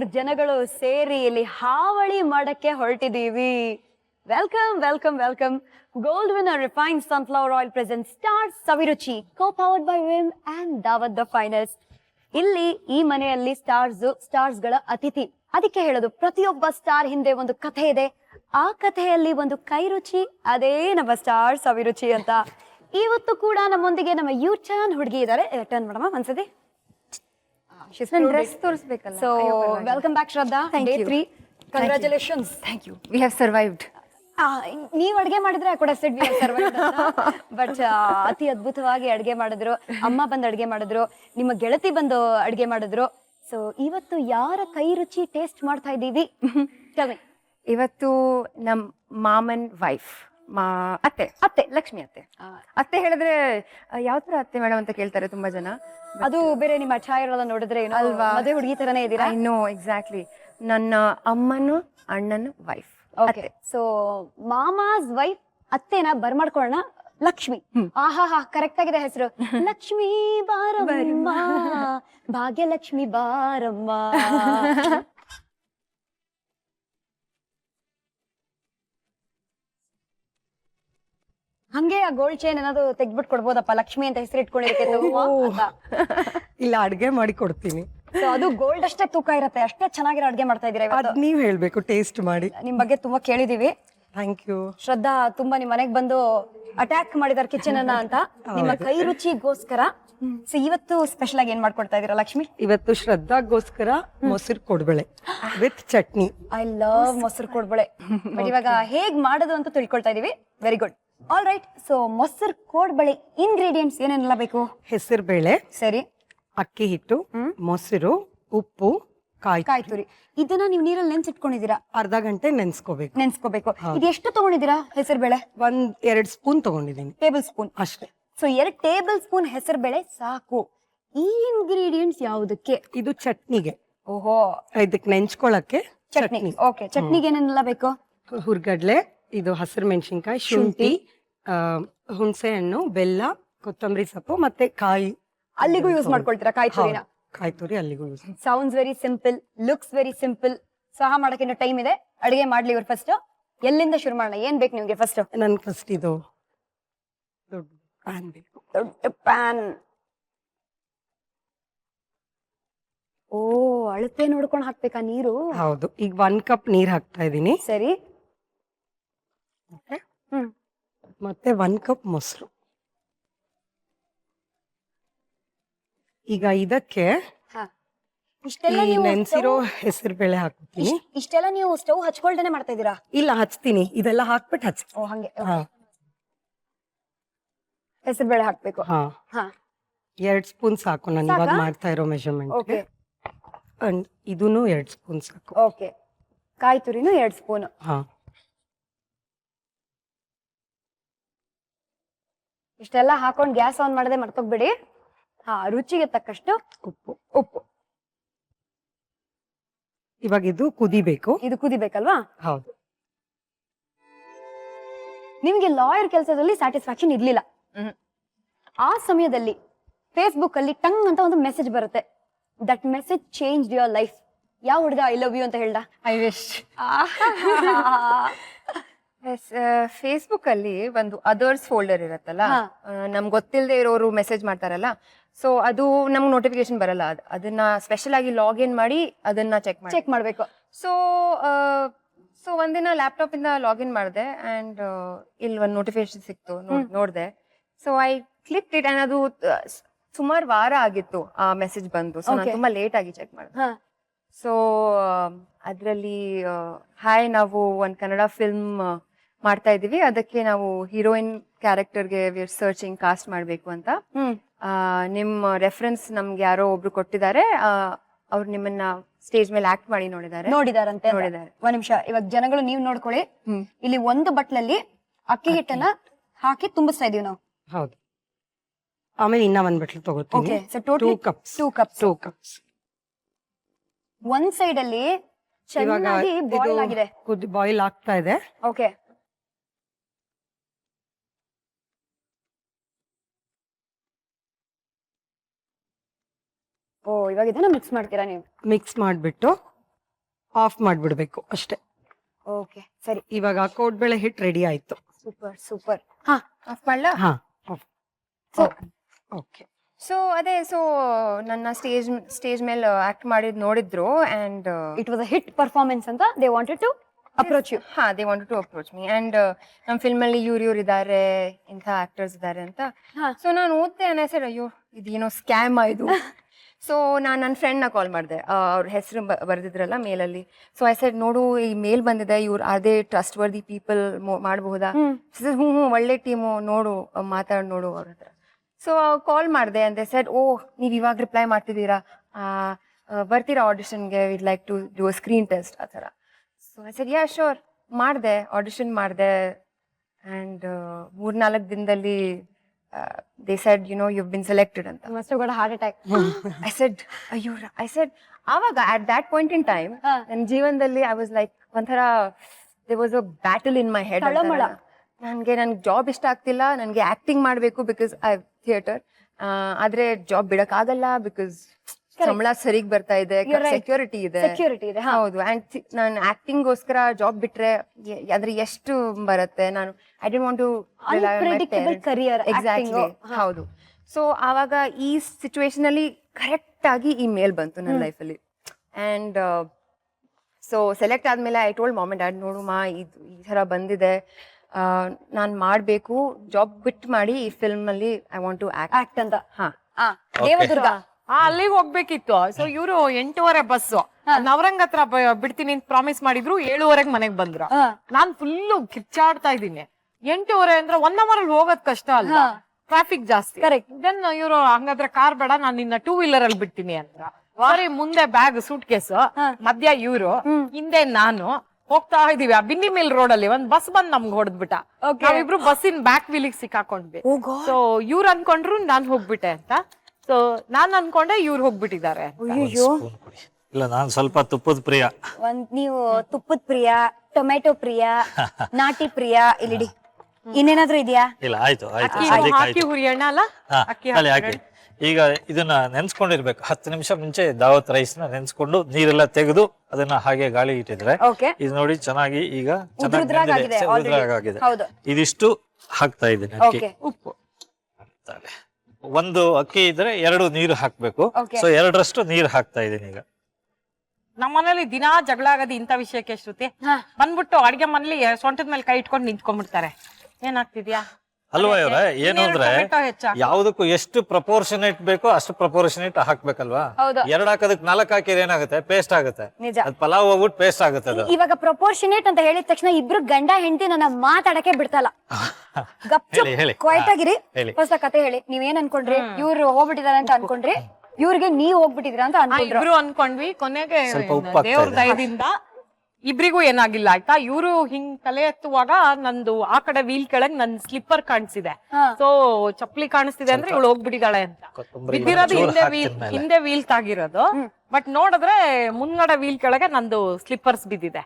ನೂರ್ ಜನಗಳು ಸೇರಿ ಇಲ್ಲಿ ಹಾವಳಿ ಮಾಡಕ್ಕೆ ಹೊರಟಿದೀವಿ welcome welcome welcome gold win refined sunflower oil present star Saviruchi co powered by Vim and Daawat the finals ಇಲ್ಲಿ ಈ ಮನೆಯಲ್ಲಿ ಸ್ಟಾರ್ಸ್ ಸ್ಟಾರ್ಸ್ಗಳ ಅತಿಥಿ. ಅದಕ್ಕೆ ಹೇಳೋದು, ಪ್ರತಿಯೊಬ್ಬ ಸ್ಟಾರ್ ಹಿಂದೆ ಒಂದು ಕಥೆ ಇದೆ. ಆ ಕಥೆಯಲ್ಲಿ ಒಂದು ಕೈರುಚಿ, ಅದೇ ನಮ್ಮ ಸ್ಟಾರ್ ಸವಿರುಚಿ ಅಂತ. ಇವತ್ತು ಕೂಡ ನಮ್ಮೊಂದಿಗೆ ನಮ್ಮ ಯು ಟರ್ನ್ ಹುಡುಗಿ ಇದ್ದಾರೆ. ಟರ್ನ್ ಮಾಡಮ್ಮ ಒಂದ್ಸತಿ ನನ್ dress ತೋರಿಸ್ಬೇಕಲ್ಲ. So welcome back Shraddha day. Three congratulations thank you we have survived ನೀವ್ ಅಡ್ಗೆ ಮಾಡಿದ್ರೆ ಕೂಡ ಬಟ್ ಅತಿ. ಅದ್ಭುತವಾಗಿ ಅಡ್ಗೆ ಮಾಡಿದ್ರು. ಅಮ್ಮ ಬಂದು ಅಡ್ಗೆ ಮಾಡಿದ್ರು. ನಿಮ್ಮ ಗೆಳತಿ ಬಂದು ಅಡ್ಗೆ ಮಾಡಿದ್ರು. ಸೊ ಇವತ್ತು ಯಾರ ಕೈ ರುಚಿ ಟೇಸ್ಟ್ ಮಾಡ್ತಾ ಇದ್ದೀವಿ? ಇವತ್ತು ನಮ್ ಮಾಮನ್ ವೈಫ್ ಮಾ ಅತ್ತೆ ಅತ್ತೆ ಲಕ್ಷ್ಮಿ ಅತ್ತೆ. ಅತ್ತೆ ಹೇಳಿದ್ರೆ ಯಾವ ತರ ಅತ್ತೆ ಮೇಡಮ್ ಅಂತ ಕೇಳ್ತಾರೆ ತುಂಬಾ ಜನ? ಅದು ಬೇರೆ ನಿಮ್ಮ ಛಾಯೆಲ್ಲ ನೋಡಿದ್ರೆ ಏನು ಅಲ್ವಾ? ಅದೇ ಹುಡುಗಿ ತರನೇ ಇದ್ದೀರಾ? ಐ ನೋ ಎಕ್ಸಾಕ್ಟ್ಲಿ ನನ್ನ ಅಮ್ಮನು ಅಣ್ಣನ wife okay so mama's wife ಅತ್ತೆನ ಬರ್ಮಾಡ್ಕೊಳ್ಳೋಣ ಲಕ್ಷ್ಮಿ. ಆಹಾ ಹಾ ಕರೆಕ್ಟ್ ಆಗಿದೆ ಹೆಸರು. ಲಕ್ಷ್ಮಿ ಬಾರಮ್ಮ. ಭಾಗ್ಯಲಕ್ಷ್ಮಿ ಬಾರಮ್ಮ. ಹಂಗೆ ಆ ಗೋಲ್ಡ್ ಚೈನ್ ಏನಾದ್ರು ತೆಗ್ದ್ಬಿಟ್ಟು ಕೊಡ್ಬೋದಪ್ಪ ಲಕ್ಷ್ಮಿ ಅಂತ ಹೆಸರು ಇಟ್ಕೊಂಡಿರಕ್ಕೆ ಇಲ್ಲ ಅಡ್ಗೆ ಮಾಡಿ ಕೊಡ್ತೀನಿ. ಸೊ ಅದು ಗೋಲ್ಡ್ ಅಷ್ಟೇ ತೂಕ ಇರತ್ತೆ. ಅಷ್ಟೇ ಚೆನ್ನಾಗಿರೋ ಅಡ್ಗೆ ಮಾಡ್ತಾ ಇದೀರ ಅದ್ ಇವತ್ತು ನೀವ್ ಹೇಳ್ಬೇಕು ಟೇಸ್ಟ್ ಮಾಡಿ. ನಿಮ್ ಬಗ್ಗೆ ತುಂಬಾ ಕೇಳಿದೀವಿ. ಥ್ಯಾಂಕ್ ಯು ಶ್ರದ್ಧಾ ತುಂಬಾ ನಿಮ್ ಮನೆಗ್ ಬಂದು ಅಟ್ಯಾಕ್ ಮಾಡಿದಾರೆ ಕಿಚನ್ ಅನ್ನ ಅಂತ. ನಿಮ್ಮ ಕೈ ರುಚಿಗೋಸ್ಕರ ಸೊ ಇವತ್ತು ಸ್ಪೆಷಲ್ ಆಗಿ ಏನ್ ಮಾಡ್ಕೊಡ್ತಾ ಇದೀರಾ ಲಕ್ಷ್ಮಿ? ಇವತ್ತು ಶ್ರದ್ಧಾಗೋಸ್ಕರ ಮೊಸರು ಕೊಡ್ಬೇಳೆ ವಿತ್ ಚಟ್ನಿ. ಐ ಲವ್ ಮೊಸರು ಕೊಡ್ಬಳೆ. ಬಟ್ ಇವಾಗ ಹೇಗ್ ಮಾಡೋದು ಅಂತ ತಿಳ್ಕೊಳ್ತಾ ಇದೀವಿ. Very good all right so ಮೊಸರು ಕೋಡ್ಬಳೆ ಇಂಗ್ರೀಡಿಯೆಂಟ್ಸ್ ಏನೇನೆಲ್ಲ ಬೇಕು ಹೆಸರು ಬೇಳೆ ಸರಿ. ಅಕ್ಕಿ ಹಿಟ್ಟು ಮೊಸರು ಉಪ್ಪು ಕಾಯಿ ಕಾಯಿ ತುರಿ ಇದನ್ನ ನೀವು ನೀರಲ್ಲಿ ನೆನ್ಸಿಟ್ಕೊಂಡಿದ್ದೀರಾ? ಅರ್ಧ ಗಂಟೆ ನೆನ್ಸ್ಕೋಬೇಕು. ನೆನ್ಸ್ಕೋಬೇಕು. ಇದು ಎಷ್ಟು ತಗೊಂಡಿದ್ದೀರಾ ಹೆಸರು ಬೇಳೆ? ಒಂದ್ ಎರಡ್ ಸ್ಪೂನ್ ತಗೊಂಡಿದ್ದೀನಿ. ಟೇಬಲ್ ಸ್ಪೂನ್ ಅಷ್ಟೇ. ಸೊ ಎರಡು ಟೇಬಲ್ ಸ್ಪೂನ್ ಹೆಸರು ಬೇಳೆ ಸಾಕು. ಈ ಇಂಗ್ರೀಡಿಯೆಂಟ್ಸ್ ಯಾವುದಕ್ಕೆ? ಇದು ಚಟ್ನಿಗೆ. ಓಹೋ. ಇದಕ್ಕೆ ನೆಂಚ್ಕೊಳಕ್ಕೆ ಚಟ್ನಿ. ಓಕೆ ಚಟ್ನಿಗೆ ಏನೇನೆಲ್ಲ ಬೇಕು ಹುರ್ಗಡ್ಲೆ ಇದು ಹಸಿರು ಮೆಣಸಿನ್ಕಾಯಿ ಶುಂಠಿ. ಹುಣಸೆ ಹಣ್ಣು ಬೆಲ್ಲ ಕೊತ್ತಂಬರಿ ಸೊಪ್ಪು ಮತ್ತೆ ಕಾಯಿ. ಅಲ್ಲಿಗೂ ಯೂಸ್ ಮಾಡ್ಕೊಳ್ತೀರಾ ಕಾಯಿ ತುರಿನ? ಕಾಯಿ ತುರಿ ಅಲ್ಲಿಗೂ use sounds very simple looks very simple ಸಹ ಮಾಡಕ್ಕೆ ಇನ್ನು ಟೈಮ್ ಇದೆ. ಅಡಿಗೆ ಮಾಡ್ಲಿ ಇವ್ರು ಫಸ್ಟ್ ಎಲ್ಲಿಂದ ಶುರು ಮಾಡೋಣ? ಏನ್ ಬೇಕು ನಿಮ್ಗೆ ಫಸ್ಟ್ ನನ್ ಫಸ್ಟ್ ಇದು ದೊಡ್ಡ ಪ್ಯಾನ್ ಬೇಕು. ದೊಡ್ಡ ಪ್ಯಾನ್ ಓ ಅಳತೆ ನೋಡ್ಕೊಂಡು ಹಾಕ್ಬೇಕಾ ನೀರು? ಹೌದು ಈಗ ಒನ್ ಕಪ್ ನೀರ್ ಹಾಕ್ತಾ ಇದೀನಿ ಸರಿ. ಮತ್ತೆ ಒನ್ ಕಪ್ ಮೊಸರು. ಈಗ ಇದಕ್ಕೆ ಹಾ. ಇಷ್ಟೆಲ್ಲ ಈ ನೀವು ನೆನ್ಸಿರೋ ಹೆಸರು ಬೇಳೆ ಹಾಕ್ತೀನಿ ಇಷ್ಟ್- ಇಷ್ಟೆಲ್ಲ ನೀವು ಸ್ಟವ್ ಹಚ್ಕೊಳ್ದೇನೆ ಮಾಡ್ತಾ ಇದೀರಾ ಇಲ್ಲ ಹಚ್ತೀನಿ. ಇದೆಲ್ಲ ಹಾಕ್ಬಿಟ್ಟು ಹಚ್ ಓ ಹಂಗೆ. ಹಾ. ಹೆಸರು ಬೇಳೆ ಹಾಕ್ಬೇಕು. ಹಾ. ಹಾ. ಎರಡ್ ಸ್ಪೂನ್ ಸಾಕು. ನಾನು ಇವಾಗ ಸಾಕಾ? ಮಾಡ್ತಾ ಇರೋ ಮೆಷರ್ಮೆಂಟ್ ಓಕೆ. ಅಂಡ್ ಇದೂನು ಎರಡ್ ಸ್ಪೂನ್ ಸಾಕು. ಓಕೆ. ಕಾಯಿ ತುರಿನು ಎರಡು ಸ್ಪೂನ್. ಹಾ. ಇಷ್ಟೆಲ್ಲ ಹಾಕೊಂಡು ಗ್ಯಾಸ್ ಆನ್ ಮಾಡದೆ ಮರ್ತೋಗ್ಬಿಡಿ. ಹಾ ರುಚಿಗೆ ತಕ್ಕಷ್ಟು ಉಪ್ಪು. ಉಪ್ಪು. ಇವಾಗ ಇದು ಕುದಿಬೇಕು. ಇದು ಕುದಿಬೇಕಲ್ವಾ? ಹೌದು. ನಿಮ್ಗೆ ಲಾಯರ್ ಕೆಲಸದಲ್ಲಿ ಸ್ಯಾಟಿಸ್ಫ್ಯಾಕ್ಷನ್ ಇರ್ಲಿಲ್ಲ. ಆ ಸಮಯದಲ್ಲಿ ಫೇಸ್ಬುಕ್ ಅಲ್ಲಿ ಟಂಗ್ ಅಂತ ಒಂದು ಮೆಸೇಜ್ ಬರುತ್ತೆ. That message change your life ಯಾವ ಹುಡುಗ ಐ ಲವ್ ಯು ಅಂತ ಹೇಳ್ದ? ಐ ವಿಶ್ ಫೇಸ್ಬುಕ್ ಅಲ್ಲಿ ಒಂದು ಅದರ್ಸ್ ಫೋಲ್ಡರ್ ಇರತ್ತಲ್ಲ ಹಾ. ನಮ್ಗೆ ಗೊತ್ತಿಲ್ಲದೆ ಇರೋರು ಮೆಸೇಜ್ ಮಾಡ್ತಾರಲ್ಲ ಸೊ ಅದು ನಮ್ಗೆ ನೋಟಿಫಿಕೇಶನ್ ಬರಲ್ಲ ಅದ್- ಅದನ್ನ ಸ್ಪೆಷಲ್ ಆಗಿ ಲಾಗಿನ್ ಮಾಡಿ ಅದನ್ನ ಚೆಕ್ ಮಾಡಿ ಚೆಕ್ ಮಾಡ್ಬೇಕು. ಸೊ ಸೊ ಒಂದಿನ ಲ್ಯಾಪ್ಟಾಪ್ ಇಂದ ಲಾಗಿನ್ ಮಾಡಿದೆ ಅಂಡ್ ಇಲ್ಲಿ ಒಂದು ನೋಟಿಫಿಕೇಶನ್ ಸಿಕ್ತು ನೋಡಿದೆ. So I click it and ಅದು ಸುಮಾರು ವಾರ ಆಗಿತ್ತು ಆ ಮೆಸೇಜ್ ಬಂದು ಸೊ ನಾನು Okay. ತುಂಬಾ ಲೇಟ್ ಆಗಿ ಚೆಕ್ ಮಾಡಿದೆ. ಹಾ. ಸೊ ಅದರಲ್ಲಿ ಹಾಯ್ ನಾವು ಒಂದು ಕನ್ನಡ ಫಿಲ್ಮ್ ಮಾಡ್ತಾ ಇದೀವಿ ಅದಕ್ಕೆ ನಾವು ಹೀರೋಯಿನ್ ಕ್ಯಾರೆಕ್ಟರ್ಗೆ ವಿ ಆರ್ ಸರ್ಚಿಂಗ್ ಕಾಸ್ಟ್ ಮಾಡಬೇಕು ಅಂತ. ನಿಮ್ ನಿಮ್ಮ ರೆಫರೆನ್ಸ್ ನಮ್ಗೆ ಯಾರೋ ಒಬ್ರು ಕೊಟ್ಟಿದ್ದಾರೆ. ಅವ್ರು ನಿಮ್ಮನ್ನ ಸ್ಟೇಜ್ ಮೇಲೆ ಆಕ್ಟ್ ಮಾಡಿ ನೋಡಿದ್ದಾರೆ. ನೋಡಿದಾರಂತೆ. ಅಂತ. ನೋಡಿದ್ದಾರೆ. ಒಂದ್ ನಿಮಿಷ. ಇವಾಗ ಜನಗಳು ನೀವ್ ನೋಡ್ಕೊಳ್ಳಿ. ಇಲ್ಲಿ ಒಂದು ಬಟ್ಲಲ್ಲಿ ಅಕ್ಕಿ ಹಿಟ್ಟನ್ನ ಹಾಕಿ ತುಂಬಿಸ್ತಾ ಇದೀವಿ ನಾವು. ಹೌದು. ಆಮೇಲೆ ಇನ್ನ ಒಂದ್ ಬಟ್ಲು ತಗೋತೀವಿ okay two total cups two cups two cups ಒಂದ್ ಸೈಡ್ ಅಲ್ಲಿ ಚೆನ್ನಾಗಿ ಬಾಯ್ಲ್ ಆಗಿದೆ. ಬಾಯ್ಲ್ ಆಗ್ತಾ ಇದೆ. ಓಕೆ ಓ ಇವಾಗ ಇದನ್ನ ಮಿಕ್ಸ್ ಮಾಡ್ತೀರಾ ನೀವು? ಮಿಕ್ಸ್ ಮಾಡಿಬಿಟ್ಟು ಆಫ್ ಮಾಡಿಬಿಡ್ಬೇಕು ಅಷ್ಟೇ. ಓಕೆ ಸರಿ. ಇವಾಗ ಕೋಡ್ಬೇಳೆ ಹಿಟ್ ರೆಡಿ ಆಯ್ತು. ಸೂಪರ್ ಸೂಪರ್ ಹಾ ಆಫ್ ಮಾಡ್ಲಾ? ಹಾ ಸೊ ಓಕೆ ಸೊ ಅದೇ ಸೊ ನನ್ನ ಸ್ಟೇಜ್ ಸ್ಟೇಜ್ ಮೇಲೆ ಆಕ್ಟ್ ಮಾಡಿದ್ ನೋಡಿದ್ರು and it was a hit performance ಅಂತ they wanted to approach you ಹಾ they want to approach me and ನಮ್ಮ ಫಿಲ್ಮ್ ಅಲ್ಲಿ ಇವ್ರು ಇವ್ರು ಇದ್ದಾರೆ ಇಂಥ ಆಕ್ಟರ್ಸ್ ಇದ್ದಾರೆ ಅಂತ. ಸೊ ನಾನು ಓದ್ತೆ ಸರ್ ಅಯ್ಯೋ ಇದೇನೋ ಸ್ಕ್ಯಾಮ್ ಇದು. ಸೊ ನಾನು ನನ್ನ ಫ್ರೆಂಡ್ನ ಕಾಲ್ ಮಾಡಿದೆ. ಅವ್ರ ಹೆಸರು ಬರೆದಿದ್ರಲ್ಲ ಮೇಲಲ್ಲಿ. ಸೊ ಐ ಸೆಡ್ ನೋಡು ಈ ಮೇಲ್ ಬಂದಿದೆ ಇವ್ರು ಅದೇ ಟ್ರಸ್ಟ್ ವರ್ದಿ ಪೀಪಲ್ ಮಾಡಬಹುದಾ? ಸರ್ ಹ್ಞೂ ಹ್ಞೂ ಒಳ್ಳೆ ಟೀಮು ನೋಡು ಮಾತಾಡಿ ನೋಡು ಅವ್ರ ಹತ್ರ. ಸೊ ಕಾಲ್ ಮಾಡಿದೆ ಅಂದೆ ಸರ್ ಓ ನೀವು ಇವಾಗ ರಿಪ್ಲೈ ಮಾಡ್ತಿದ್ದೀರಾ? ಬರ್ತೀರಾ ಆಡಿಷನ್ಗೆ would like to do screen test ಆ ಥರ. So I said yeah sure ಮಾಡಿದೆ ಆಡಿಷನ್ ಮಾಡಿದೆ. ಆ್ಯಂಡ್ ಮೂರ್ನಾಲ್ಕು ದಿನದಲ್ಲಿ they said you know you been selected ಅಂತ. Must got heart attack I said ಅಯ್ಯೋ ಐ ಸೆಡ್ ಆವಾಗ at that point in time. ನನ್ನ ಜೀವನದಲ್ಲಿ ಐ ವಾಸ್ ಲೈಕ್ ಒಂಥರ they was a battle in my head. ನನಗೆ ನನ್ಗೆ ಜಾಬ್ ಇಷ್ಟ ಆಗ್ತಿಲ್ಲ ನನಗೆ ಆಕ್ಟಿಂಗ್ ಮಾಡಬೇಕು ಬಿಕಾಸ್ ಐ ಥಿಯೇಟರ್ ಆದರೆ ಜಾಬ್ ಬಿಡೋಕ್ಕಾಗಲ್ಲ ಬಿಕಾಸ್ ಸಂಬಳ ಸರಿಗ್ ಬರ್ತಾ ಇದೆ. ಸೆಕ್ಯೂರಿಟಿ ಇದೆ. ಸೆಕ್ಯೂರಿಟಿ ಇದೆ ಹೌದು ಅಂಡ್ ನಾನು ಆಕ್ಟಿಂಗ್ಗೋಸ್ಕರ ಜಾಬ್ ಬಿಟ್ರೆ ಅಂದ್ರೆ ಎಷ್ಟು ಬರುತ್ತೆ? ನಾನು I don't want to career exactly. ಹೌದು. ಸೊ ಆವಾಗ ಈ ಸಿಚುವೇಶನ್ ಅಲ್ಲಿ ಕರೆಕ್ಟ್ ಆಗಿ ಈ ಮೇಲ್ ಬಂತು ನನ್ನ ಲೈಫಲ್ಲಿ ಅಂಡ್ ಸೊ ಸೆಲೆಕ್ಟ್ ಆದ್ಮೇಲೆ I told mom and dad ನೋಡು ಮಾ ಇದು ಈ ತರ ಬಂದಿದೆ. ನಾನು ಮಾಡಬೇಕು. ಜಾಬ್ ಬಿಟ್ ಮಾಡಿ ಈ ಫಿಲ್ಮ್ ಅಲ್ಲಿ I want to act act ಅಂತ. ಹಾ. ಹಾ ದೇವದುರ್ಗ. ಆ ಅಲ್ಲಿಗೆ ಹೋಗ್ಬೇಕಿತ್ತು. ಸೊ ಇವರು ಎಂಟೂವರೆ ಬಸ್ ನವರಂಗ್ ಹತ್ರ ಬ- ಬಿಡ್ತೀನಿ ಅಂತ ಪ್ರಾಮಿಸ್ ಮಾಡಿದ್ರು ಏಳುವರೆಗೆ ಮನೆಗ್ ಬಂದ್ರು. ನಾನ್ ಫುಲ್ ಕಿಚ್ಚಾಡ್ತಾ ಇದ್ದೀನಿ. ಎಂಟೂವರೆ ಅಂದ್ರೆ ಒನ್ ಅವರ್ ಅಲ್ಲಿ ಹೋಗೋದ್ ಕಷ್ಟ ಅಲ್ಲ ಟ್ರಾಫಿಕ್ ಜಾಸ್ತಿ. Correct. ದೆನ್ ಇವರು ಹಂಗಾದ್ರೆ ಕಾರ್ ಬೇಡ ನಾನು ನಿನ್ನ ಟೂ ವೀಲರ್ ಅಲ್ಲಿ ಬಿಡ್ತೀನಿ ಅಂದ್ರ. ಸರಿ ಮುಂದೆ ಬ್ಯಾಗ್ ಸೂಟ್ ಕೇಸ್ ಮಧ್ಯ ಇವ್ರು ಹಿಂದೆ ನಾನು ಹೋಗ್ತಾ ಇದೀವಿ. ಆ ಬಿನ್ನಿ ಮಿಲ್ ರೋಡ್ ಅಲ್ಲಿ ಒಂದ್ ಬಸ್ ಬಂದ್ ನಮ್ಗೆ ಹೊಡೆದ್ಬಿಟ್ಟ. Okay. ನಾವಿಬ್ರು ಬಸ್ಸಿನ ಬ್ಯಾಕ್ ವೀಲಿಗೆ ಸಿಕ್ಕಾಕೊಂಡ್ವಿ. Oh. ಸೊ ಇವ್ರು ಅನ್ಕೊಂಡ್ರು ನಾನ್ ಹೋಗ್ಬಿಟ್ಟೆ ಅಂತ. ಸೊ ನಾನ್ ಅನ್ಕೊಂಡೆ ಇವ್ರು ಹೋಗ್ಬಿಟ್ಟಿದ್ದಾರೆ ಅಯ್ಯೋ. ಇಲ್ಲ ನಾನು ಸ್ವಲ್ಪ ತುಪ್ಪದ ಪ್ರಿಯ. ಒಂದ್ ನೀವು ತುಪ್ಪದ ಪ್ರಿಯ ಟೊಮೆಟೊ ಪ್ರಿಯ ನಾಟಿ ಪ್ರಿಯ ಇಲ್ಲಿಡಿ ಇನ್ನೇನಾದ್ರೂ ಇದೆಯಾ? ಇಲ್ಲ ಆಯ್ತು ಆಯ್ತು. ಅಕ್ಕಿ ಸದ್ಯಕ್ಕೆ ಹಾಕಿ ಆಯ್ತು. ಹುರಿಯೋಣ ಅಲ್ಲ? ಹಾ ಅಕ್ಕಿ ಹಾಕಿ. ಈಗ ಇದನ್ನ ನೆನ್ಸ್ಕೊಂಡಿರ್ಬೇಕು. ಹತ್ತು ನಿಮಿಷ ಮುಂಚೆ ದಾವತ್ ರೈಸ್ನ ನೆನ್ಸ್ಕೊಂಡು ನೀರೆಲ್ಲ ತೆಗೆದು ಅದನ್ನ ಹಾಗೆ ಗಾಳಿ ಇಟ್ಟಿದ್ರೆ. ಓಕೆ. ಇದು ನೋಡಿ ಚೆನ್ನಾಗಿ ಈಗ ಚೆನ್ನಾಗಿ already. ಹೌದು. ಇದಿಷ್ಟು ಹಾಕ್ತಾ ಇದ್ದೀನಿ ಅಕ್ಕಿ. ಓಕೆ. ಉಪ್ಪು. ಒಂದು ಅಕ್ಕಿ ಇದ್ರೆ ಎರಡು ನೀರು ಹಾಕ್ಬೇಕು. Okay. ಸೊ ಎರಡರಷ್ಟು ನೀರು ಹಾಕ್ತಾ ಇದೀನಿ ಈಗ. ನಮ್ಮ ಮನೇಲಿ ದಿನಾ ಜಗಳ ಆಗೋದು ಇಂಥ ವಿಷಯಕ್ಕೆ ಶ್ರುತಿ. ಬಂದ್ಬಿಟ್ಟು ಅಡಿಗೆ ಮನೇಲಿ ಸೊಂಟದ ಮೇಲೆ ಕೈ ಇಟ್ಕೊಂಡು ನಿಂತ್ಕೊಂಡ್ಬಿಡ್ತಾರೆ. ಏನಾಗ್ತಿದ್ಯಾ? ಅಲ್ವಾ ಇವ್ರೆ ಏನು ಅಂದ್ರೆ ಯಾವ್ದಕ್ಕೂ ಎಷ್ಟು ಪ್ರಪೋರ್ಷನೇಟ್ ಬೇಕೋ ಅಷ್ಟು ಪ್ರಪೋರ್ಷನೇಟ್ ಹಾಕ್ಬೇಕಲ್ವಾ? ಹೌದು. ಎರಡ್ ಹಾಕೋದಕ್ ನಾಲ್ಕು ಹಾಕಿದ್ರೆ ಏನಾಗುತ್ತೆ? ಪೇಸ್ಟ್ ಆಗುತ್ತೆ. ನಿಜ. ಅದ್ ಪಲಾವ್ ಹೋಗ್ಬಿಟ್ಟು ಪೇಸ್ಟ್ ಆಗುತ್ತೆ ಅದು. ಇವಾಗ ಪ್ರಪೋರ್ಷನೇಟ್ ಅಂತ ಹೇಳಿದ ತಕ್ಷಣ ಇಬ್ರು ಗಂಡ ಹೆಂಡತಿ ನನ್ನ ಮಾತಾಡಕ್ಕೆ ಬಿಡ್ತಲ್ಲ. ಕ್ವಾಯ್ತಾಗಿರಿ ಹೇಳಿ, ಹೇಳಿ. ಕ್ವೈಟ್ ಆಗಿರಿ. ಹೇಳಿ. ಹೊಸ ಕತೆ ಹೇಳಿ. ನೀವೇನ್ ಅನ್ಕೊಂಡ್ರಿ? ಇವ್ರು ಹೋಗ್ಬಿಟ್ಟಿದಾರೆ ಅಂತ ಅನ್ಕೊಂಡ್ರಿ. ಇವ್ರಿಗೆ ನೀವ್ ಹೋಗ್ಬಿಟ್ಟಿದ್ರ ಅಂತ ಆ, ಅನ್ಕೊಂಡ್ರು ಇಬ್ರು ಅನ್ಕೊಂಡ್ವಿ. ಕೊನೆಗೆ ಸ್ವಲ್ಪ ಉಪ್ಪು ಹಾಕ್ತಾ ದೇವ್ರ ಇದೆ. ದಯದಿಂದ ಇಬ್ರಿಗೂ ಏನಾಗಿಲ್ಲ ಆಯ್ತಾ? ಇವರು ಹಿಂಗ್ ತಲೆ ಎತ್ತುವಾಗ ನಂದು ಆ ಕಡೆ ವೀಲ್ ಕೆಳಗ್ ನನ್ ಸ್ಲಿಪ್ಪರ್ ಕಾಣಿಸಿದೆ. ಸೊ ಚಪ್ಪಲಿ ಕಾಣಿಸ್ತಿದೆ ಅಂದ್ರೆ ಇವಳು ಹೋಗ್ಬಿಟ್ಟಿದ್ದಾಳೆ ಅಂತ. ಬಿದ್ದಿರೋದು ಹಿಂದೆ ವೀಲ್ ಹಿಂದೆ ವೀಲ್ ತಾಗಿರೋದು. ಬಟ್ ನೋಡಿದ್ರೆ ಮುಂದ್ಗಡೆ ವೀಲ್ ಕೆಳಗೆ ನಂದು ಸ್ಲಿಪ್ಪರ್ಸ್ ಬಿದ್ದಿದೆ.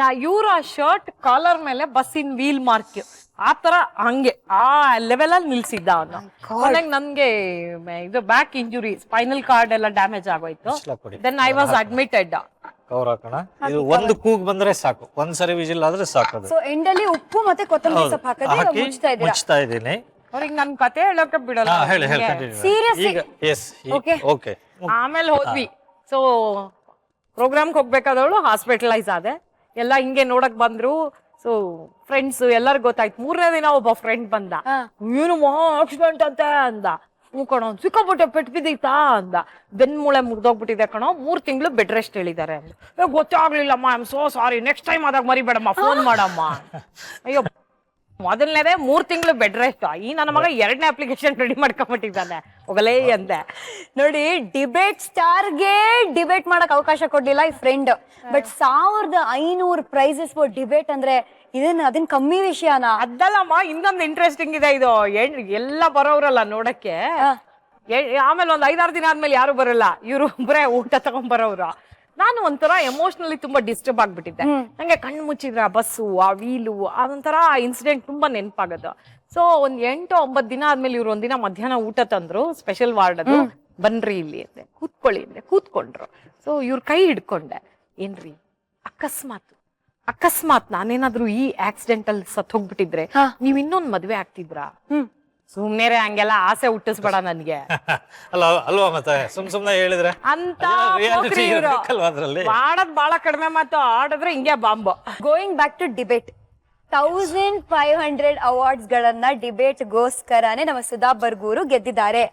ನಾ ಇವ್ರು ಇವ್ರ ಶರ್ಟ್ ಕಾಲರ್ ಮೇಲೆ ಬಸ್ಸಿನ ವೀಲ್ ಮಾರ್ಕ್ ಆ ತರ ಹಂಗೆ ಆ ಲೆವೆಲ್ ಅಲ್ಲಿ ನಿಲ್ಸಿದ್ದ ಅವನು. ಕೊನೆಗೆ ನನ್ಗೆ ಇದು ಬ್ಯಾಕ್ ಇಂಜುರಿ ಸ್ಪೈನಲ್ ಕಾರ್ಡ್ ಎಲ್ಲ ಡ್ಯಾಮೇಜ್ ಆಗೋಯ್ತು. Then I was admitted cover ಹಾಕೋಣ? ಇದು ಒಂದು ಕೂಗ್ ಬಂದ್ರೆ ಸಾಕು. ಒಂದ್ ಸರಿ ವಿಜಿಲ್ ಆದ್ರೆ ಸಾಕು ಅದು. ಸೊ ಎಂಡಲ್ಲಿ ಉಪ್ಪು ಮತ್ತೆ ಕೊತ್ತಂಬರಿ. ಸೊಪ್ಪು ಹಾಕಿ ಮುಚ್ತಾ ಇದೀರಾ ಮುಚ್ತಾ ಇದ್ದೀನಿ. ಅವ್ರಿಗೆ ನನ್ ಕತೆ ಹೇಳೋಕೆ ಬಿಡಲ್ಲ. ಹಾ ಹೇಳಿ ಹೇಳಿ ಕಂಟಿನ್ಯೂ. ಈಗ ಎಸ್ ಓಕೆ ಓಕೆ ಆಮೇಲೆ ಹೋದ್ವಿ. ಸೊ ಪ್ರೋಗ್ರಾಮ್ಗೆ ಹೋಗ್ಬೇಕಾದವಳು ಹಾಸ್ಪಿಟಲೈಸ್ ಆದೆ. ಎಲ್ಲ ಹಿಂಗೆ ನೋಡಕ್ ಬಂದ್ರು. ಸೊ ಫ್ರೆಂಡ್ಸ್ ಎಲ್ಲರಿಗೂ ಗೊತ್ತಾಯ್ತು. ಮೂರನೇ ದಿನ ಒಬ್ಬ ಫ್ರೆಂಡ್ ಬಂದ. ಏನು ಮಹಾ ಆಕ್ಸಿಡೆಂಟ್ ಅಂತೆ ಅಂದ. ಹ್ಞೂ ಕಣೋ ಸಿಕ್ಕಾಪಟ್ಟೆ ಪೆಟ್ಟು ಬಿದ್ದೈತಾ ಅಂದ. ಬೆನ್ ಮೂಳೆ ಮುರಿದೋಗ್ಬಿಟ್ಟಿದೆ ಕಣೋ. ಮೂರು ತಿಂಗಳು ಬೆಡ್ ರೆಸ್ಟ್ ಹೇಳಿದ್ದಾರೆ ಗೊತ್ತೇ ಏ, ಗೊತ್ತಾಗ್ಲಿಲ್ಲಮ್ಮ I am so sorry next time ಆದಾಗ ಮರಿಬೇಡಮ್ಮ ಫೋನ್ ಮಾಡಮ್ಮ. ಅಯ್ಯೋ ಮೊದಲನೇದೇ ಮೂರ್ ತಿಂಗಳು ಬೆಡ್ ರೆಸ್ಟ್ ಈ ನನ್ನ ಮಗ ಎರಡನೇ ಅಪ್ಲಿಕೇಶನ್ ರೆಡಿ ಮಾಡ್ಕೊಂಡ್ಬಿಟ್ಟಿದ್ದಾನೆ. ಹೋಗಲೇ ಅಂದೆ ನೋಡಿ ಡಿಬೇಟ್ ಸ್ಟಾರ್ಗೆ ಡಿಬೇಟ್ ಮಾಡಕ್ ಅವಕಾಶ ಕೊಡ್ಲಿಲ್ಲ ಈ ಫ್ರೆಂಡ್ ಬಟ್ ಸಾವಿರದ ಐನೂರು ಪ್ರೈಸಸ್ ಫಾರ್ ಡಿಬೇಟ್ ಅಂದ್ರೆ ಇದನ್ನ ಅದನ್ ಕಮ್ಮಿ ವಿಷಯನ? ಅದಲ್ಲಮ್ಮ ಇನ್ನೊಂದು ಇಂಟ್ರೆಸ್ಟಿಂಗ್ ಇದೆ ಇದು. ಎಲ್ಲ ಬರೋರಲ್ಲ ನೋಡಕ್ಕೆ. ಆಮೇಲೆ ಒಂದ್ ಐದಾರು ದಿನ ಆದ್ಮೇಲೆ ಯಾರು ಬರಲ್ಲ. ಇವ್ರು ಬರೇ ಊಟ ತಗೊಂಡ್ ಬರೋರು ನಾನು ಒಂಥರ ಎಮೋಷನಲಿ ತುಂಬಾ ಡಿಸ್ಟರ್ಬ್ ಆಗ್ಬಿಟ್ಟಿದ್ದೆ. ನಂಗೆ ಕಣ್ಣು ಮುಚ್ಚಿದ್ರೆ ಆ ಬಸ್ಸು ಆ ವೀಲು ಅದೊಂಥರ ಇನ್ಸಿಡೆಂಟ್ ತುಂಬಾ ನೆನಪಾಗೋದು. ಸೊ ಒಂದ್ ಎಂಟು ಒಂಬತ್ತು ದಿನ ಆದ್ಮೇಲೆ ಇವ್ರು ಒಂದಿನ ಮಧ್ಯಾಹ್ನ ಊಟ ತಂದ್ರು ಸ್ಪೆಷಲ್ ವಾರ್ಡ್ ಅದು. ಬನ್ರಿ ಇಲ್ಲಿ ಅಂದೆ. ಕೂತ್ಕೊಳ್ಳಿ ಅಂದೆ. ಕೂತ್ಕೊಂಡ್ರು. ಸೊ ಇವ್ರ ಕೈ ಹಿಡ್ಕೊಂಡೆ. ಏನ್ರಿ? ಅಕಸ್ಮಾತ್. ಅಕಸ್ಮಾತ್ ನಾನೇನಾದ್ರೂ ಈ ಆಕ್ಸಿಡೆಂಟ್ ಅಲ್ಲಿ ಸತ್ ಹೋಗ್ಬಿಟ್ಟಿದ್ರೆ. ನೀವ್ ಇನ್ನೊಂದ್ ಮದ್ವೆ ಆಗ್ತಿದ್ರಾ? ಹ್ಮ್ ಸುಮ್ನೆರೆ ಹಂಗೆಲ್ಲ ಆಸೆ ಹುಟ್ಟಿಸ್ಬೇಡ ನನ್ಗೆ. ಅಲ್ಲ ಅಲ್ವಾ ಮತ್ತೆ? ಸುಮ್ ಸುಮ್ನೆ ಹೇಳಿದ್ರೆ? ಅಂತ reality. ಇರ್ಬೇಕಲ್ವಾ ಅದ್ರಲ್ಲಿ? ಮಾಡದ್ ಬಾಳ ಕಡಿಮೆ ಮಾತು ಆಡಿದ್ರೆ ಹಿಂಗೆ bomb. Going back to debate thousand five hundred awards ಗಳನ್ನ ಡಿಬೇಟ್ ಗೋಸ್ಕರನೇ ನಮ್ಮ ಸುಧಾ ಬರ್ಗೂರು ಗೆದ್ದಿದ್ದಾರೆ.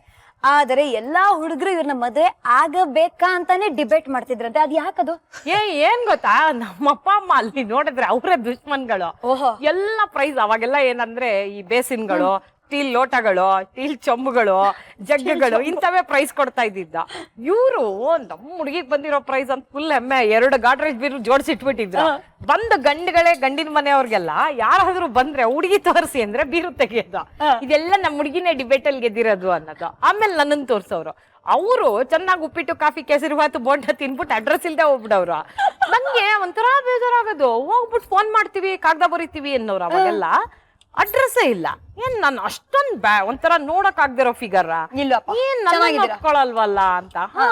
ಆದರೆ ಎಲ್ಲಾ ಹುಡುಗರು ಇವ್ರನ್ನ ಮದುವೆ ಆಗಬೇಕಾ ಅಂತಾನೆ ಡಿಬೇಟ್ ಮಾಡ್ತಿದ್ರಂತೆ. ಅದ್ ಯಾಕದು? ಏ ಏನ್ ಗೊತ್ತಾ? ನಮ್ಮಪ್ಪ ಅಮ್ಮ ಅಲ್ಲಿ ನೋಡಿದ್ರೆ ಅವರೇ ದುಶ್ಮನ್ಗಳು ಓಹೋ. ಎಲ್ಲ ಪ್ರೈಸ್ ಅವಾಗೆಲ್ಲ ಏನಂದ್ರೆ ಈ ಬೇಸಿನ್ಗಳು ಸ್ಟೀಲ್ ಲೋಟಗಳು ಸ್ಟೀಲ್ ಚೊಂಬುಗಳು ಜಗ್ಗುಗಳು ಇಂಥವೇ ಪ್ರೈಸ್ ಕೊಡ್ತಾ ಇದ್ದಿದ್ದ. ಇವರು ನಮ್ಮ ಹುಡುಗಿಗೆ ಬಂದಿರೋ ಪ್ರೈಸ್ ಅಂತ ಫುಲ್ ಹೆಮ್ಮೆ. ಎರಡು ಗಾಡ್ರೇಜ್ ಬೀರು ಜೋಡಿಸಿಟ್ಬಿಟ್ಟಿದ್ರು ಬಂದ ಗಂಡುಗಳೇ ಗಂಡಿನ ಮನೆಯವ್ರಿಗೆಲ್ಲ ಯಾರಾದ್ರೂ ಬಂದ್ರೆ ಹುಡುಗಿ ತೋರಿಸಿ ಅಂದ್ರೆ ಬೀರು ತೆಗೆಯೋದು. ಇದೆಲ್ಲ ನಮ್ಮ ಹುಡುಗಿನೇ ಡಿಬೇಟ್ ಅಲ್ಲಿ ಗೆದ್ದಿರೋದು ಅನ್ನೋದು. ಆಮೇಲೆ ನನ್ನನ್ನು ತೋರಿಸೋರು ಅವರು ಚೆನ್ನಾಗಿ ಉಪ್ಪಿಟ್ಟು ಕಾಫಿ ಕೇಸರಿ ಹಾತು ಬೋಂಡ ತಿನ್ಬಿಟ್ಟು ಅಡ್ರೆಸ್ ಇಲ್ದೆ ಹೋಗ್ಬಿಡವ್ರು. ನಂಗೆ ಒಂಥರ ಬೇಜಾರಾಗೋದು. ಹೋಗ್ಬಿಟ್ಟು ಫೋನ್ ಮಾಡ್ತೀವಿ ಕಾಗದ ಬರೀತೀವಿ ಅನ್ನೋರು ಅವಾಗೆಲ್ಲ. ಅಡ್ರೆಸ್ಸೇ ಇಲ್ಲ. ಏನ್ ನಾನು ಅಷ್ಟೊಂದ್ ಬ್ಯಾ ಒಂಥರ ನೋಡಕ್ ಆಗ್ದಿರೋ ಫಿಗರ್ ಇಲ್ಲಪ್ಪ. ಏನ್ ಚೆನ್ನಾಗಿದ್ದೀರಾ? ಅಂತ? ಹಾ.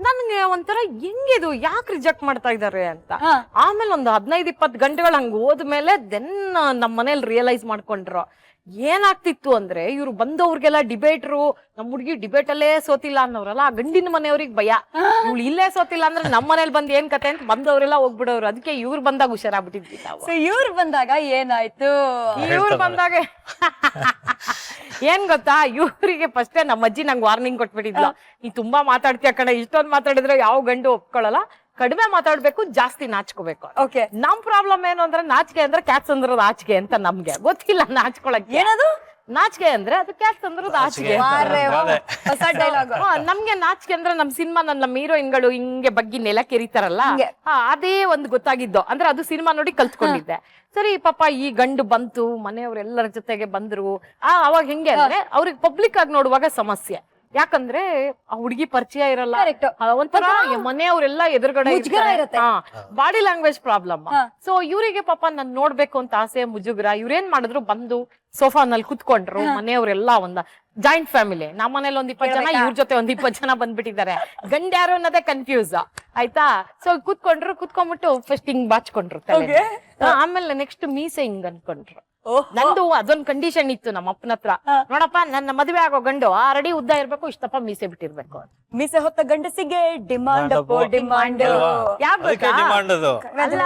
ನನ್ಗೆ ಒಂಥರ ಹೆಂಗಿದು ಯಾಕೆ ರಿಜೆಕ್ಟ್ ಮಾಡ್ತಾ ಇದಾರೆ ಅಂತ? ಹಾ. ಆಮೇಲೆ ಒಂದು ಹದಿನೈದು ಇಪ್ಪತ್ತು ಗಂಟೆಗಳು ಹಂಗೆ ಹೋದ್ಮೇಲೆ ದೆನ್ ನಮ್ಮ ಮನೇಲಿ ರಿಯಲೈಸ್ ಮಾಡ್ಕೊಂಡ್ರು. ಏನಾಗ್ತಿತ್ತು ಅಂದ್ರೆ ಇವ್ರು ಬಂದವ್ರಿಗೆಲ್ಲ ಡಿಬೇಟ್ರು ನಮ್ಮ ಹುಡುಗಿ ಡಿಬೇಟ್ ಅಲ್ಲೇ ಸೋತಿಲ್ಲ ಅನ್ನೋರಲ್ಲ ಆ ಗಂಡಿನ ಮನೆಯವ್ರಿಗೆ ಭಯ. ಇವ್ಳು ಇಲ್ಲೇ ಸೋತಿಲ್ಲ ಅಂದ್ರೆ ನಮ್ಮ ಮನೇಲಿ ಬಂದ್ ಏನ್ ಕತೆ ಅಂತ ಬಂದವ್ರೆಲ್ಲ ಹೋಗ್ಬಿಡೋರು. ಅದಕ್ಕೆ ಇವ್ರು ಬಂದಾಗ ಹುಷಾರಾಗ್ಬಿಟ್ಟಿದ್ವಿ ನಾವು. ಸೊ ಇವ್ರು ಬಂದಾಗ ಏನಾಯ್ತು? ಇವ್ರು ಬಂದಾಗ ಏನ್ ಗೊತ್ತಾ? ಇವ್ರಿಗೆ ಫಸ್ಟೇ ನಮ್ಮ ಅಜ್ಜಿ ನಂಗೆ ವಾರ್ನಿಂಗ್ ಕೊಟ್ಬಿಟ್ಟಿದ್ಲು. ನೀ ತುಂಬಾ ಮಾತಾಡ್ತೀಯ ಕಣ ಇಷ್ಟೊಂದ್ ಮಾತಾಡಿದ್ರೆ ಯಾವ ಗಂಡು ಒಪ್ಕೊಳ್ಳಲ್ಲ ಕಡಿಮೆ ಮಾತಾಡ್ಬೇಕು ಜಾಸ್ತಿ ನಾಚ್ಕೋಬೇಕು. ಓಕೆ ನಮ್ ಪ್ರಾಬ್ಲಮ್ ಏನು ಅಂದ್ರೆ ನಾಚಿಕೆ ಅಂದ್ರೆ ಕ್ಯಾಟ್ಸ್ ಅಂದ್ರದ್ ಆಚಿಕೆ ಅಂತ ನಮ್ಗೆ. ಗೊತ್ತಿಲ್ಲ ನಾಚ್ಕೊಳಕ್ಕೆ. ಏನದು? ನಾಚಿಕೆ ಅಂದ್ರೆ ಅದು ಕ್ಯಾಟ್ಸ್ ಅಂದ್ರದ್ ಆಚಿಕೆ. ನಮ್ಗೆ ನಾಚಿಕೆ ಅಂದ್ರೆ ನಮ್ ಸಿನಿಮಾ ನಮ್ಮ ಹೀರೋಯಿನ್ಗಳು ಹಿಂಗೆ ಬಗ್ಗಿ ನೆಲ ಕೆರಿತಾರಲ್ಲ? ಹಿಂಗೆ. ಹಾ, ಅದೇ ಒಂದು ಗೊತ್ತಾಗಿದ್ದು. ಅಂದ್ರೆ ಅದು ಸಿನಿಮಾ ನೋಡಿ ಕಲ್ತ್ಕೊಂಡಿದ್ದೆ. ಸರಿ ಪಾಪ ಈ ಗಂಡು ಬಂತು ಮನೆಯವ್ರೆಲ್ಲರ ಜೊತೆಗೆ ಬಂದ್ರು. ಆ ಅವಾಗ ಹೆಂಗೆ ಅಂದ್ರೆ ಅವ್ರಿಗೆ ಪಬ್ಲಿಕ್ ಆಗಿ ನೋಡುವಾಗ ಸಮಸ್ಯೆ. ಯಾಕಂದ್ರೆ ಆ ಹುಡುಗಿ ಪರಿಚಯ ಇರಲ್ಲ. Correct. ಆ, ಒಂಥರ ಮನೆಯವರೆಲ್ಲ ಎದುರುಗಡೆ ಮುಜುಗರ ಇರುತ್ತೆ. ಬಾಡಿ ಲ್ಯಾಂಗ್ವೇಜ್ ಪ್ರಾಬ್ಲಮ್ ಹಾ. ಸೊ ಇವರಿಗೆ ಪಾಪ ನಾನ್ ನೋಡ್ಬೇಕು ಅಂತ ಆಸೆ ಮುಜುಗರ. ಇವ್ರೇನ್ ಮಾಡಿದ್ರು ಬಂದು ಸೋಫಾನಲ್ಲಿ ಕುತ್ಕೊಂಡ್ರು ಮನೆಯವರೆಲ್ಲ ಒಂದ. ಜಾಯಿಂಟ್ ಫ್ಯಾಮಿಲಿ ನಮ್ಮ ಮನೇಲಿ ಒಂದ್ ಇಪ್ಪತ್ತು ಜನ ಇವ್ರ ಜೊತೆ ಒಂದ್ ಇಪ್ಪತ್ತು ಜನ ಬಂದ್ಬಿಟ್ಟಿದ್ದಾರೆ. ಗಂಡ ಯಾರು ಅನ್ನೋದೇ ಕನ್ಫ್ಯೂಸ್ ಆಯ್ತಾ? ಸೊ ಕುತ್ಕೊಂಡ್ರು ಕುತ್ಕೊಂಡ್ಬಿಟ್ಟು ಫಸ್ಟ್ ಹಿಂಗ್ ಬಾಚ್ಕೊಂಡ್ರು. ಹಾ, ಆಮೇಲೆ ನೆಕ್ಸ್ಟ್ ಮೀಸೆ ಹಿಂಗ್ ಅನ್ಕೊಂಡ್ರು. ನಂದು ಅದೊಂದ್ ಕಂಡೀಷನ್ ಇತ್ತು ನಮ್ಮ ಅಪ್ಪನ ಹತ್ರ ನೋಡಪ್ಪ ನನ್ನ ಮದುವೆ ಆಗೋ ಗಂಡು ಆರಡಿ ಉದ್ದ ಇರ್ಬೇಕು ಇಷ್ಟಪ್ಪ ಮೀಸೆ ಬಿಟ್ಟಿರ್ಬೇಕು. ಮೀಸೆ ಹೊತ್ತ ಗಂಡಸಿಗೆ ಡಿಮಾಂಡ್ ಡಿಮಾಂಡ್ ಯಾಕ್ ಅದಕ್ಕೆ ಗೊತ್ತಾ? ಡಿಮಾಂಡ್ ಅದು? ಅಲ್ಲ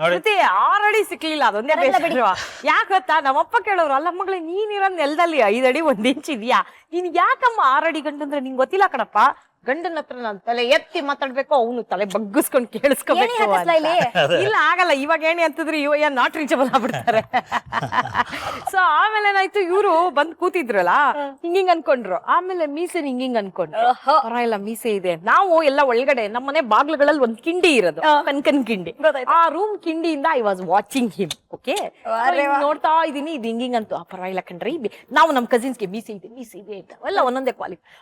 ನೋಡಿ. ಶ್ರುತಿ ಆಲ್ರೆಡಿ ಸಿಕ್ಲಿಲ್ಲ ಅದೊಂದೇ ಬೇಸರ ಯಾಕೆ ಗೊತ್ತಾ? ನಮ್ಮಪ್ಪ ಕೇಳೋರು ಅಲ್ಲ ಮಗಳೇ ಇರೋ ನೆಲದಲ್ಲಿ ಐದಡಿ ಒಂದ್ ಇಂಚ್ ಇದೆಯಾ? ನೀನ್ ಯಾಕಮ್ಮ ಆರಡಿ ಗಂಡಂದ್ರೆ ನಿಂಗೆ ಗೊತ್ತಿಲ್ಲ ಕಣಪ್ಪ? ಗಂಡನ ಹತ್ರ ನಾನು ತಲೆ ಎತ್ತಿ ಮಾತಾಡ್ಬೇಕು ಅವನು ತಲೆ ಬಗ್ಗಿಸ್ಕೊಂಡು ಕೇಳಿಸ್ಕೋಬೇಕು ಇಲ್ಲ? ಆಗಲ್ಲ. ಇವಾಗ ಏನೇ ಅಂತಂದ್ರೆ ಇವ ಏನ್ ನಾಟ್ ರೀಚಬಲ್ ಆಗ್ಬಿಡ್ತಾರೆ. ಸೊ ಆಮೇಲೆ ಏನಾಯ್ತು? ಇವರು ಬಂದ್ ಕೂತಿದ್ರಲ್ಲ ಹಿಂಗಿಂಗ್ ಅನ್ಕೊಂಡ್ರು. ಆಮೇಲೆ ಮೀಸೆ ಹಿಂಗಿಂಗ್ ಅನ್ಕೊಂಡ್ರು. ಪರವಾಗಿಲ್ಲ ಮೀಸೆ ಇದೆ. ನಾವು ಎಲ್ಲ ಒಳಗಡೆ ನಮ್ಮನೆ ಬಾಗ್ಲುಗಳಲ್ಲಿ ಒಂದ್ ಕಿಂಡಿ ಇರೋದು ಕನ್ಕನ್ ಕಿಂಡಿ. ಗೊತ್ತಾಯ್ತು. ಆ room ಕಿಂಡಿಯಿಂದ I was watching him okay. ನೋಡ್ತಾ ಇದೀನಿ ಇದು ಹಿಂಗಿಂಗ್ ಅಂತ. ಆ, ಪರವಾಗಿಲ್ಲ ಕಣ್ರಿ ಬಿ- ನಾವು ನಮ್ ಕಸಿನ್ಸ್ಗೆ ಮೀಸೆ ಇದೆ ಮೀಸೆ ಇದೆ ಅಂತ. ಎಲ್ಲ ಒಂದೊಂದೇ ಕ್ವಾಲಿಟಿ